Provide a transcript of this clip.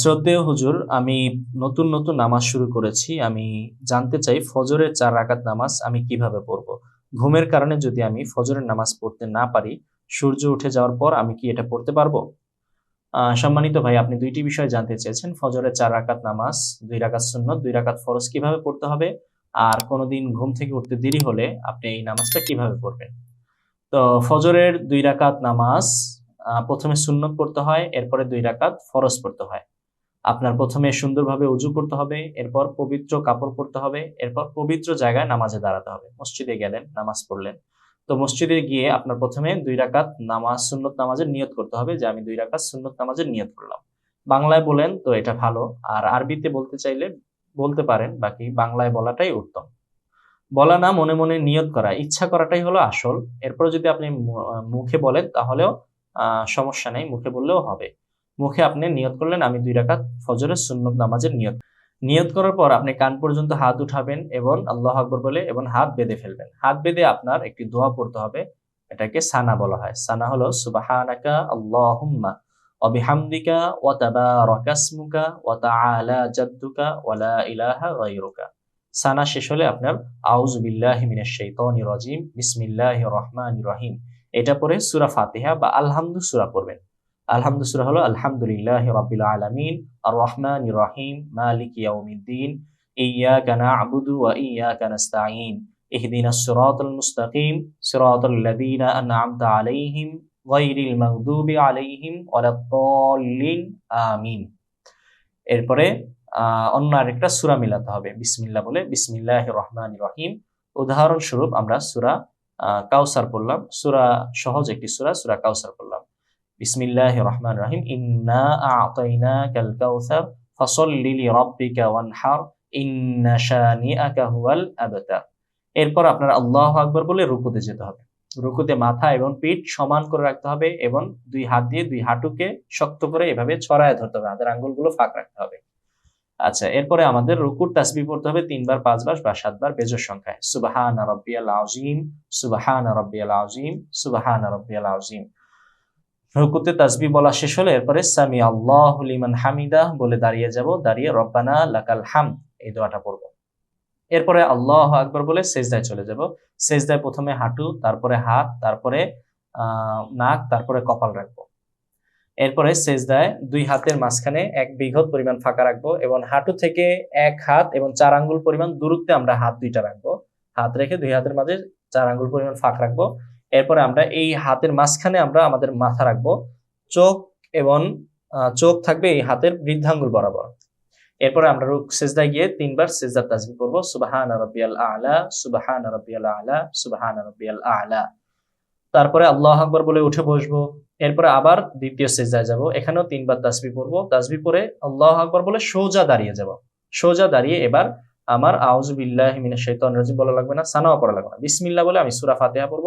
শ্রদ্ধেয় হুজুর, আমি নতুন নতুন নামাজ শুরু করেছি। আমি জানতে চাই, ফজরের চার রাকাত নামাজ আমি কীভাবে পড়ব? ঘুমের কারণে যদি আমি ফজরের নামাজ পড়তে না পারি, সূর্য উঠে যাওয়ার পর আমি কি এটা পড়তে পারব? সম্মানিত ভাই, আপনি দুইটি বিষয় জানতে চেয়েছেন। ফজরের চার রাকাত নামাজ, দুই রাকাত সুন্নত, দুই রাকাত ফরজ কীভাবে পড়তে হবে? আর কোনোদিন ঘুম থেকে উঠতে দেরি হলে আপনি এই নামাজটা কীভাবে পড়বেন? তো ফজরের দুই রাকাত নামাজ প্রথমে সুন্নত পড়তে হয়, এরপরে দুই রাকাত ফরজ পড়তে হয়। আপনার প্রথমে সুন্দরভাবে উজু করতে হবে, এরপর পবিত্র কাপড় পরতে হবে, এরপর পবিত্র জায়গায় নামাজে দাঁড়াতে হবে। মসজিদে গেলেন, নামাজ পড়লেন। তো মসজিদে গিয়ে আপনার প্রথমে দুই রাকাত নামাজ, সুন্নত নামাজের নিয়ত করতে হবে যে আমি দুই রাকাত সুন্নত নামাজের নিয়ত করলাম। বাংলায় বলেন তো এটা ভালো, আর আরবিতে বলতে চাইলে বলতে পারেন, বাকি বাংলায় বলাটাই উত্তম। বলা না মনে মনে নিয়ত করা, ইচ্ছা করাটাই হলো আসল। এরপর যদি আপনি মুখে বলেন তাহলেও সমস্যা নেই, মুখে বললেও হবে। মুখে আপনি নিয়ত করলেন, আমি দুই রাকাত ফজরের সুন্নত নামাজের নিয়ত। নিয়ত করার পর আপনি কান পর্যন্ত হাত উঠাবেন এবং আল্লাহ আকবর বলে এবং হাত বেঁধে ফেলবেন। হাত বেঁধে আপনার একটি দোয়া পড়তে হবে, এটাকে সানা বলা হয়। সানা হলো, সুবাহানাকা আল্লাহুম্মা অবিহামদিকা ওয়া তাবারাকাসমুকা ওয়া তাআলা জাদ্দুকা ওয়া লা ইলাহা গায়রুকা। সানা শেষ হলে আপনার আউযু বিল্লাহি মিনাশ শাইতানির রাজিম। বিসমিল্লাহির রহমানির রহিম। এটা পরে সুরা ফাতিহা বা আলহামদু সূরা পড়বেন। আলহামদু সূরা হলো আলহামদুলিল্লাহি রাব্বিল আলামিন আর রহমানির রহিম মালিক ইয়াউমিদ্দিন ইয়াকা না'বুদু ওয়া ইয়াকা নাস্তাঈন ইহদিনাস সিরাতাল মুস্তাকিম সিরাতাল লাযীনা আন'আমতা আলাইহিম গায়রিল মাগদুবি আলাইহিম ওয়ালাদ-দাল্লিন আমিন। এরপরে আহ, অন্য আরেকটা সূরা মিলাতে হবে। বিসমিল্লাহ বলে বিসমিল্লাহির রহমানির রহিম। উদাহরণস্বরূপ আমরা সূরা কাউসার পড়লাম। সুরা সহজ একটি সুরা, সূরা কাউসার পড়লাম। বিসমিল্লাহ রহমান রহিম। ইন্না আতাইনাকাল কাউসার ফাসাল্লি লিরাব্বিকা ওয়ানহার, ইন্না আবতার। এরপর আপনার আল্লাহু আকবর বলে রুকুতে যেতে হবে। রুকুতে মাথা এবং পিঠ সমান করে রাখতে হবে এবং দুই হাত দিয়ে দুই হাঁটুকে শক্ত করে এভাবে ছড়ায় ধরতে হবে। হাতের আঙ্গুলগুলো ফাঁক রাখতে হবে। আচ্ছা এরপরে আমাদের রুকুর তাসবি পড়তে হবে তিনবার, পাঁচবার বা সাতবার বেজর সংখ্যায়। সুবাহান রব্বিয়াল আযীম, সুবাহান রব্বিয়াল আযীম, সুবাহান রব্বিয়াল আযীম। রুকুতে তাসবি বলা শেষ হলে এরপরে সামি আল্লাহ লিমান হামিদা বলে দাঁড়িয়ে যাব, দাঁড়িয়ে রব্বানা লাকাল হাম এই দোয়াটা পড়ব। এরপরে আল্লাহ আকবর বলে সেজদায় চলে যাব। সেজদায় প্রথমে হাঁটু, তারপরে হাত, তারপরে নাক, তারপরে কপাল রাখব। এরপরে সেজদায় দুই হাতের মাঝখানে এক বৃহৎ পরিমাণ ফাঁকা রাখব এবং হাঁটু থেকে এক হাত এবং চার আঙ্গুল পরিমাণ দূরত্বে আমরা হাত দুইটা রাখব। হাত রেখে দুই হাতের মাঝে চার আঙ্গুল পরিমাণ ফাঁক রাখব। এরপরে আমরা এই হাতের মাঝখানে আমরা আমাদের মাথা রাখব। চোখ এবং চোখ থাকবে এই হাতের বৃদ্ধাঙ্গুল বরাবর। এরপরে আমরা রুক সেজদায় গিয়ে তিনবার সেজদার তাসবিহ করব। সুবহান রাব্বিয়াল আলা, সুবহান রাব্বিয়াল আলা, সুবহান রাব্বিয়াল আলা। তারপরে আল্লাহ আকবর বলে উঠে বসবো, এরপরে আবার দ্বিতীয় সেজদায় যাব। এখানেও তিনবার তাসবি পড়ব। তাসবি পরে আল্লাহ আকবর বলে সোজা দাঁড়িয়ে যাব। সোজা দাঁড়িয়ে এবার আমার আউজ বিল্লাহ মিনা শাইতানির রাজিম বলা লাগবে না সানাও পড়া লাগবে না। বিসমিল্লা বলে আমি সুরা ফাতেহা পড়ব।